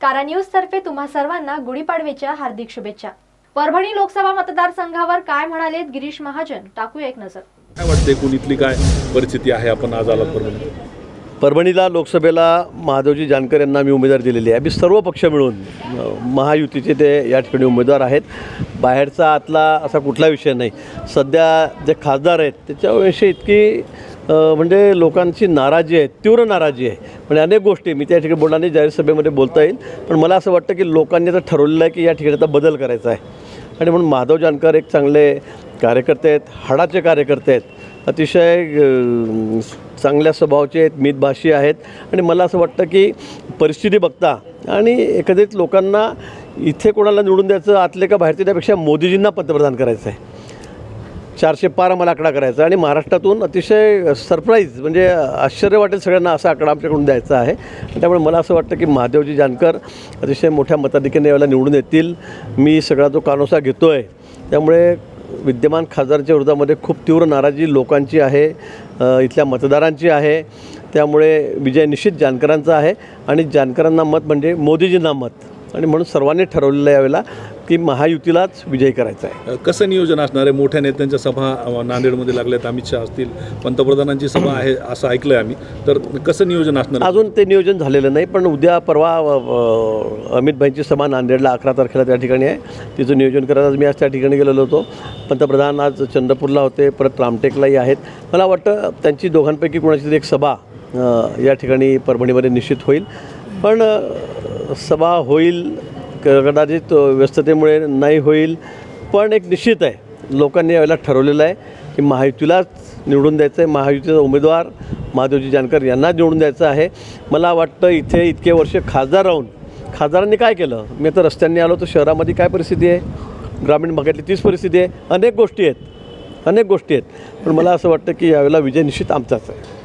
कारा न्यूज तर्फे तुम्हा सर्वांना गुढीपाडव्याच्या हार्दिक शुभेच्छा. परभणी लोकसभा मतदारसंघावर काय म्हणालेत गिरीश महाजन? टाकूया एक नजर. काय वाटते एकूण इथली काय परिस्थिती आहे? आपण आज आलात परभणी. परभणीला लोकसभेला महादेवजी जानकर यांना मी उमेदवार दिलेली आहे. आम्ही सर्व पक्ष मिळून महायुतीचे ते या ठिकाणी उमेदवार आहेत. बाहेरचा आतला असा कुठला विषय नाही. सध्या जे खासदार आहेत त्याच्याविषयी इतकी म्हणजे लोकांची नाराजी आहे तीव्र नाराजी आहे. म्हणजे अनेक गोष्टी मी त्या ठिकाणी बोलणार नाही जाहीर सभेमध्ये बोलता येईल. पण मला असं वाटतं की लोकांनी आता ठरवलेलं आहे की या ठिकाणी आता बदल करायचा आहे. आणि म्हणून माधव जानकर एक चांगले कार्यकर्ते आहेत हाडाचे कार्यकर्ते आहेत. अतिशय चांगल्या स्वभावाचे आहेत मितभाषी आहेत. आणि मला असं वाटतं की परिस्थिती बघता आणि एकंदरीत लोकांना इथे कोणाला निवडून द्यायचं आतले का बाहेरचे त्यापेक्षा मोदीजींना पंतप्रधान करायचं आहे. चारशे पार मला आकडा करायचा आणि महाराष्ट्रातून अतिशय सरप्राईज म्हणजे आश्चर्य वाटेल सगळ्यांना असा आकडा आमच्याकडून द्यायचा आहे. त्यामुळे मला असं वाटतं की महादेवजी जानकर अतिशय मोठ्या मताधिक्याने यावेळेला निवडून येतील. मी सगळा जो कानोसा घेतो आहे त्यामुळे विद्यमान खासदारांच्या विरोधामध्ये खूप तीव्र नाराजी लोकांची आहे इथल्या मतदारांची आहे. त्यामुळे विजय निश्चित जानकरांचा आहे आणि जानकरांना मत म्हणजे मोदीजींना मत. आणि म्हणून सर्वांनी ठरवलेलं आहे यावेळेला की महायुतीलाच विजयी करायचा आहे. कसं नियोजन असणार आहे? मोठ्या नेत्यांच्या सभा नांदेडमध्ये लागल्यात अमित शहा असतील पंतप्रधानांची सभा आहे असं ऐकलं आहे आम्ही. तर कसं नियोजन असणार? अजून ते नियोजन झालेलं नाही पण उद्या परवा अ, अ, अमित भाईंची सभा नांदेडला अकरा तारखेला त्या ठिकाणी आहे. तिचं नियोजन करायला आज मी आज त्या ठिकाणी गेलेलो होतो. पंतप्रधान आज चंद्रपूरला होते परत रामटेकलाही आहेत. मला वाटतं त्यांची दोघांपैकी कोणाची तरी एक सभा या ठिकाणी परभणीमध्ये निश्चित होईल. पण सभा होईल कदाचित व्यस्ततेमुळे नाही होईल पण एक निश्चित आहे. लोकांनी यावेळेला ठरवलेलं आहे की महायुतीलाच निवडून द्यायचं आहे महायुतीचा उमेदवार महादेवजी जानकर यांना निवडून द्यायचं आहे. मला वाटतं इथे इतके वर्ष खासदार राहून खासदारांनी काय केलं? मी तर रस्त्यांनी आलो तर शहरामध्ये काय परिस्थिती आहे? ग्रामीण भागातली तीच परिस्थिती आहे. अनेक गोष्टी आहेत. अनेक गोष्टी आहेत. पण मला असं वाटतं की यावेळेला विजय निश्चित आमचाच आहे.